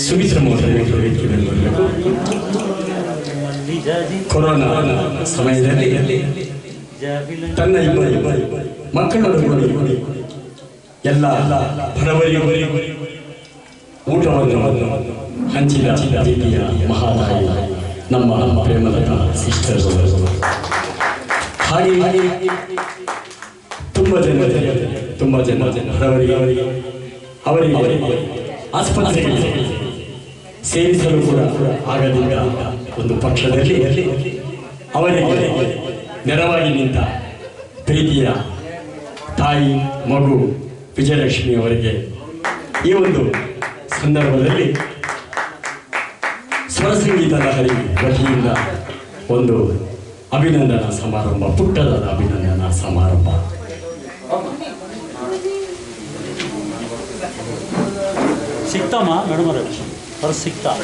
Sumitra corona ಸಮಯದಲ್ಲಿ ತನ್ನ ಇಬ್ಬರು ಎಲ್ಲ ಎಲ್ಲ ಬಡವರಿಗೂ ಊಟವನ್ನು ಹಂಚಿದ ಪ್ರೀತಿಯ ಮಹಾದಾಯಿ, ನಮ್ಮ ಪ್ರೇಮದ ಸಿಸ್ಟರ್ಗಳು ಹಾಗೆ ತುಂಬಾ ಜನ, ತುಂಬ ಜನ ಬಡವರಿಗೆ ಅವರಿಗೆ ಅವರಿಗೆ ಆಸ್ಪತ್ರೆಗೆ ಸೇರಿಸಲು ಕೂಡ ಆಗದಿಂದ ಒಂದು ಪಕ್ಷದಲ್ಲಿ ಅವರಿಗೆ ನೆರವಾಗಿ ನಿಂತ ಪ್ರೀತಿಯ ತಾಯಿ, ಮಗು ವಿಜಯಲಕ್ಷ್ಮಿ ಅವರಿಗೆ ಈ ಒಂದು ಸಂದರ್ಭದಲ್ಲಿ ಸ್ವರ ಹರಿ ಲಹರಿ ವತಿಯಿಂದ ಒಂದು ಅಭಿನಂದನಾ ಸಮಾರಂಭ ಪುಟ್ಟದಾದ ಅಭಿನಂದನಾ ಸಮಾರಂಭ ಸಿಗ್ತಾಮ ಮೇಡಮ್ ಅವರೇ ಪರ್ಸ್ ಸಿಗ್ತಾ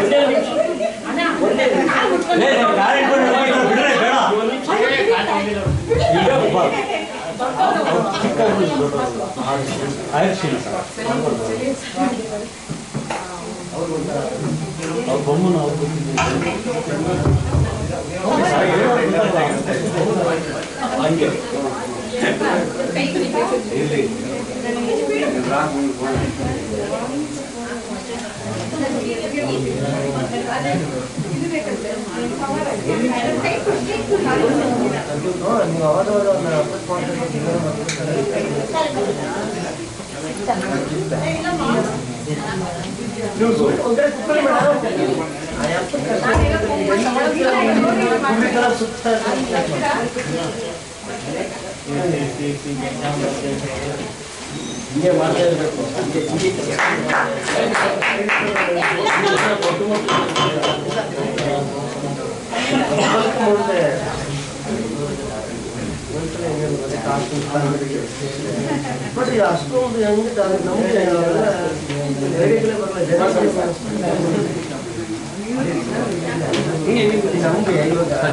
ಬಿಡ್ರೆ ಬೇಡ ಈಗ ಒಬ್ಬ ಚಿಕ್ಕ ಆಯುಷಿನ ಅವ್ರ ಬೊಮ್ಮನ ಅವ್ರು ಹಂಗೆ ಬಟ್ ಅಷ್ಟೊಂದು ಹೆಂಗೆ ನಮಗೆ ನಮಗೆ ಇವಾಗ